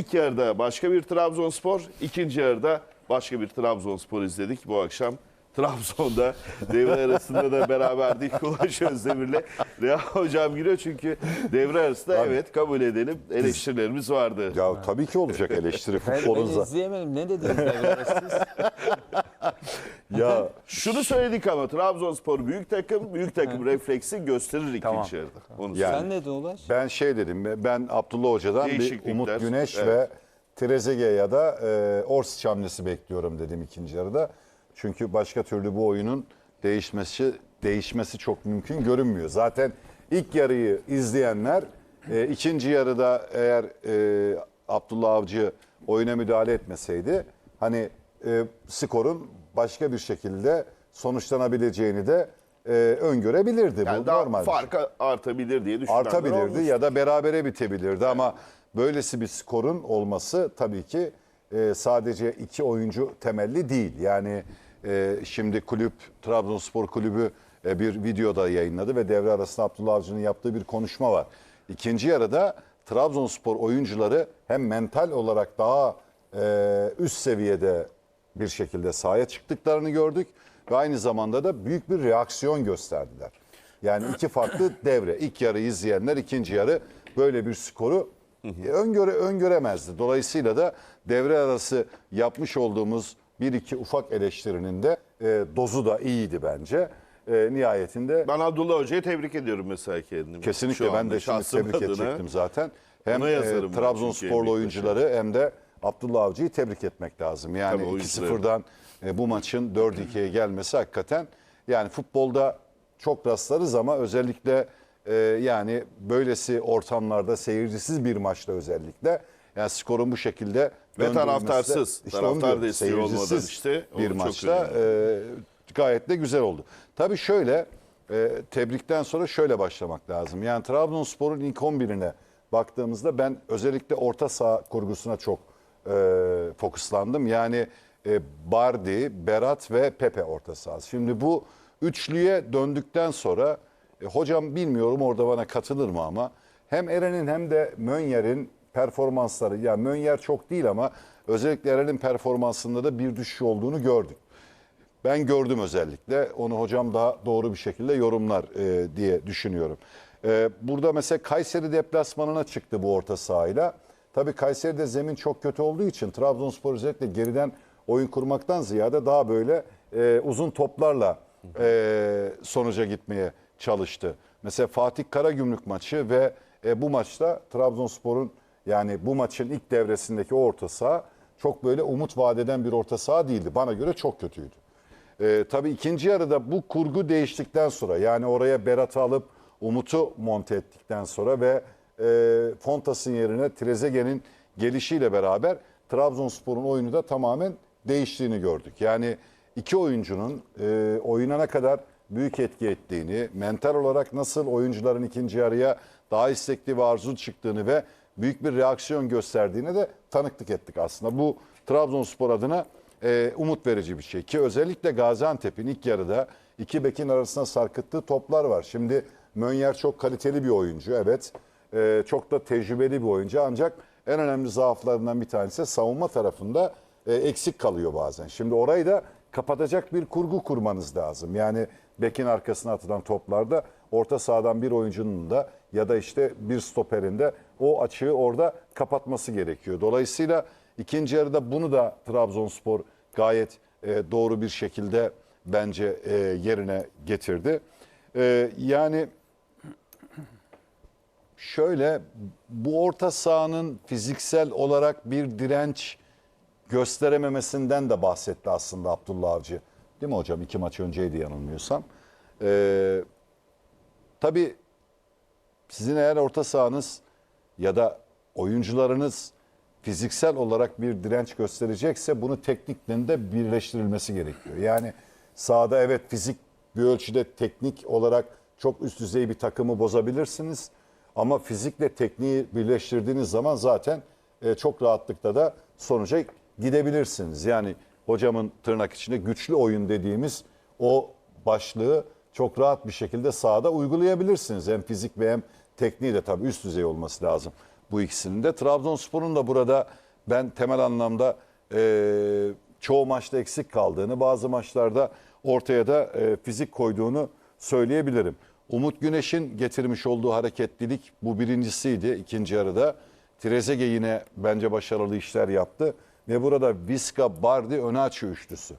İlk yarıda başka bir Trabzonspor, ikinci yarıda başka bir Trabzonspor izledik bu akşam. Trabzon'da devre arasında da beraberdik Ulaş Özdemir'le. Reha Hocam giriyor çünkü devre arasında evet kabul edelim eleştirilerimiz vardı. Ya tabii ki olacak eleştiri Ben, ben izleyemedim. Ne dediniz devre arası siz? Ya Şunu söyledik ama Trabzonspor büyük takım, büyük takım refleksi gösterir ikinci Tamam. yarıda. Onu Yani- Sen ne dedin Ulaş? ben şey dedim. Ben Abdullah Hoca'dan bir Değişiklikler, Umut Güneş evet. ve Trezeguet ya da e, Ors hamlesi bekliyorum dedim ikinci yarıda. Çünkü başka türlü bu oyunun değişmesi değişmesi çok mümkün görünmüyor. Zaten ilk yarıyı izleyenler e, ikinci yarıda eğer e, Abdullah Avcı oyuna müdahale etmeseydi hani e, skorun başka bir şekilde sonuçlanabileceğini de e, öngörebilirdi. Yani bu daha normal. şey. farkı artabilir diye düşünenler Artabilirdi olmuş. ya da berabere bitebilirdi ama böylesi bir skorun olması tabii ki e, sadece iki oyuncu temelli değil. Yani e, şimdi kulüp Trabzonspor kulübü e, bir videoda yayınladı ve devre arasında Abdullah Avcı'nın yaptığı bir konuşma var. İkinci yarıda Trabzonspor oyuncuları hem mental olarak daha e, üst seviyede bir şekilde sahaya çıktıklarını gördük ve aynı zamanda da büyük bir reaksiyon gösterdiler. Yani iki farklı devre. İlk yarı izleyenler ikinci yarı böyle bir skoru öngöre öngöremezdi. Dolayısıyla da devre arası yapmış olduğumuz bir iki ufak eleştirinin de e, dozu da iyiydi bence. E, nihayetinde Ben Abdullah Hoca'yı tebrik ediyorum mesela kendimi. kesinlikle Şu ben anda de şimdi şahsım tebrik adına. edecektim zaten. Hem Ona e, yazarım ben çünkü Trabzonsporlu oyuncuları hem de Abdullah Avcı'yı tebrik etmek lazım. Yani Tabii oyuncuları. 2-0'dan e, bu maçın 4-2'ye gelmesi hakikaten yani futbolda çok rastlarız ama özellikle e, yani böylesi ortamlarda seyircisiz bir maçta özellikle yani skorun bu şekilde Ve taraftarsız. onu Taraftar olmadan seyircisiz işte bir maçta e, gayet de güzel oldu. Tabii şöyle e, tebrikten sonra şöyle başlamak lazım. Yani Trabzonspor'un ilk 11'ine baktığımızda ben özellikle orta saha kurgusuna çok e, fokuslandım. Yani e, Bardi, Berat ve Pepe orta sahası. Şimdi bu üçlüye döndükten sonra e, hocam bilmiyorum orada bana katılır mı ama hem Eren'in hem de Mönyer'in performansları ya Mönyer çok değil ama özellikle Eren'in performansında da bir düşüş olduğunu gördük. Ben gördüm özellikle. Onu hocam daha doğru bir şekilde yorumlar e, diye düşünüyorum. E, burada mesela Kayseri deplasmanına çıktı bu orta sahayla. Tabii Kayseri'de zemin çok kötü olduğu için Trabzonspor özellikle geriden oyun kurmaktan ziyade daha böyle e, uzun toplarla e, sonuca gitmeye çalıştı. Mesela Fatih Karagümrük maçı ve e, bu maçta Trabzonspor'un yani bu maçın ilk devresindeki orta saha çok böyle umut vadeden bir orta saha değildi. Bana göre çok kötüydü. Ee, tabii ikinci yarıda bu kurgu değiştikten sonra yani oraya Berat'ı alıp Umut'u monte ettikten sonra ve e, Fontas'ın yerine Trezeguet'in gelişiyle beraber Trabzonspor'un oyunu da tamamen değiştiğini gördük. Yani iki oyuncunun e, oyuna ne kadar büyük etki ettiğini, mental olarak nasıl oyuncuların ikinci yarıya daha istekli ve arzulu çıktığını ve büyük bir reaksiyon gösterdiğine de tanıklık ettik aslında. Bu Trabzonspor adına e, umut verici bir şey ki özellikle Gaziantep'in ilk yarıda iki bekin arasında sarkıttığı toplar var. Şimdi Mönyer çok kaliteli bir oyuncu evet E, çok da tecrübeli bir oyuncu ancak en önemli zaaflarından bir tanesi savunma tarafında e, eksik kalıyor bazen. Şimdi orayı da kapatacak bir kurgu kurmanız lazım. Yani bekin arkasına atılan toplarda orta sahadan bir oyuncunun da ya da işte bir stoperin de o açığı orada kapatması gerekiyor. Dolayısıyla ikinci yarıda bunu da Trabzonspor gayet e, doğru bir şekilde bence e, yerine getirdi. E, yani şöyle bu orta sahanın fiziksel olarak bir direnç gösterememesinden de bahsetti aslında Abdullah Avcı. Değil mi hocam? İki maç önceydi yanılmıyorsam. Ee, tabii sizin eğer orta sahanız ya da oyuncularınız fiziksel olarak bir direnç gösterecekse bunu teknikle de birleştirilmesi gerekiyor. Yani sahada evet fizik bir ölçüde teknik olarak çok üst düzey bir takımı bozabilirsiniz. Ama fizikle tekniği birleştirdiğiniz zaman zaten e, çok rahatlıkla da sonuca gidebilirsiniz. Yani hocamın tırnak içinde güçlü oyun dediğimiz o başlığı çok rahat bir şekilde sahada uygulayabilirsiniz. Hem fizik ve hem tekniği de tabii üst düzey olması lazım. bu ikisinin de. Trabzonspor'un da burada ben temel anlamda e, çoğu maçta eksik kaldığını, bazı maçlarda ortaya da e, fizik koyduğunu söyleyebilirim. Umut Güneş'in getirmiş olduğu hareketlilik bu birincisiydi ikinci yarıda. Trezege yine bence başarılı işler yaptı. Ve burada Viska, Bardi, Önaçı üçlüsü.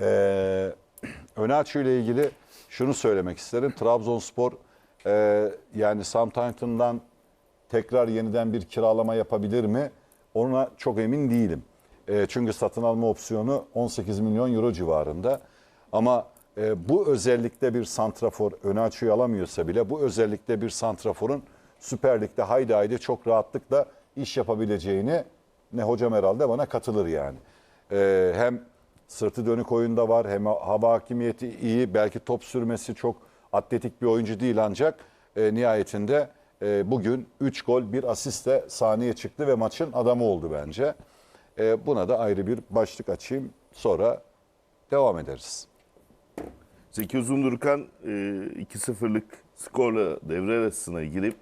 Ee, Önaçı ile ilgili şunu söylemek isterim. Trabzonspor e, yani Southampton'dan tekrar yeniden bir kiralama yapabilir mi? Ona çok emin değilim. E, çünkü satın alma opsiyonu 18 milyon euro civarında. Ama e, bu özellikle bir santrafor Önaçı'yı alamıyorsa bile bu özellikle bir santraforun Süper Lig'de haydi haydi çok rahatlıkla iş yapabileceğini ne hocam herhalde bana katılır yani. E, hem sırtı dönük oyunda var hem hava hakimiyeti iyi belki top sürmesi çok atletik bir oyuncu değil ancak e, nihayetinde e, bugün 3 gol bir asistle sahneye çıktı ve maçın adamı oldu bence. E, buna da ayrı bir başlık açayım sonra devam ederiz. Zeki Uzundurkan e, 2-0'lık skorla devre arasına girip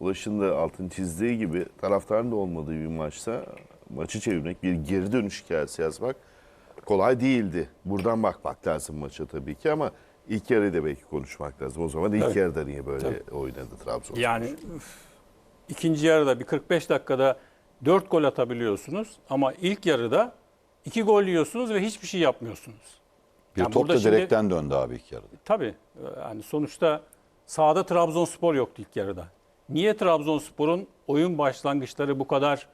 Ulaş'ın da altın çizdiği gibi taraftarın da olmadığı bir maçta maçı çevirmek, bir geri dönüş hikayesi yazmak kolay değildi. Buradan bakmak lazım maça tabii ki ama ilk yarıyı da belki konuşmak lazım. O zaman ilk Tabii. yarıda niye böyle oynadı Trabzon? Yani üf, ikinci yarıda bir 45 dakikada 4 gol atabiliyorsunuz ama ilk yarıda 2 gol yiyorsunuz ve hiçbir şey yapmıyorsunuz. Bir Yani top da şimdi- direkten döndü abi ilk yarıda. Tabii yani sonuçta sahada Trabzonspor yoktu ilk yarıda. Niye Trabzonspor'un oyun başlangıçları bu kadar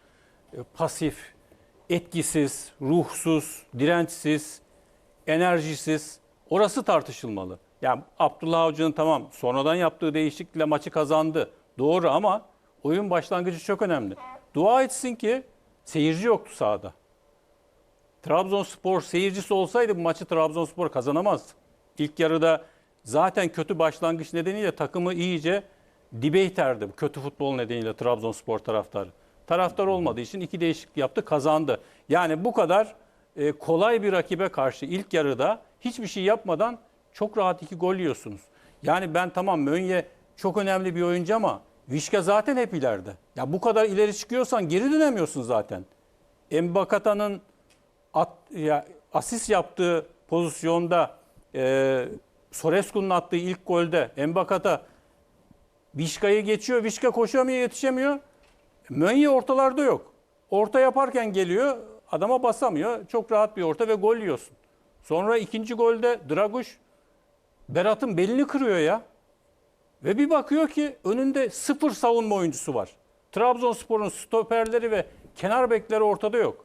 e, pasif, etkisiz, ruhsuz, dirençsiz, enerjisiz? Orası tartışılmalı. Yani Abdullah Avcı'nın tamam sonradan yaptığı değişiklikle maçı kazandı. Doğru ama oyun başlangıcı çok önemli. Dua etsin ki seyirci yoktu sahada. Trabzonspor seyircisi olsaydı bu maçı Trabzonspor kazanamazdı. İlk yarıda zaten kötü başlangıç nedeniyle takımı iyice dibe iterdi. Bu kötü futbol nedeniyle Trabzonspor taraftarı. Taraftar olmadığı için iki değişiklik yaptı, kazandı. Yani bu kadar e, kolay bir rakibe karşı ilk yarıda hiçbir şey yapmadan çok rahat iki gol yiyorsunuz. Yani ben tamam Mönye çok önemli bir oyuncu ama Vişka zaten hep ileride. Ya bu kadar ileri çıkıyorsan geri dönemiyorsun zaten. Embakata'nın at, ya, asist yaptığı pozisyonda e, Sorescu'nun attığı ilk golde Embakata Vişka'yı geçiyor. Vişka koşamıyor, yetişemiyor. Mönye ortalarda yok. Orta yaparken geliyor, adama basamıyor. Çok rahat bir orta ve gol yiyorsun. Sonra ikinci golde Draguş Berat'ın belini kırıyor ya. Ve bir bakıyor ki önünde sıfır savunma oyuncusu var. Trabzonspor'un stoperleri ve kenar bekleri ortada yok.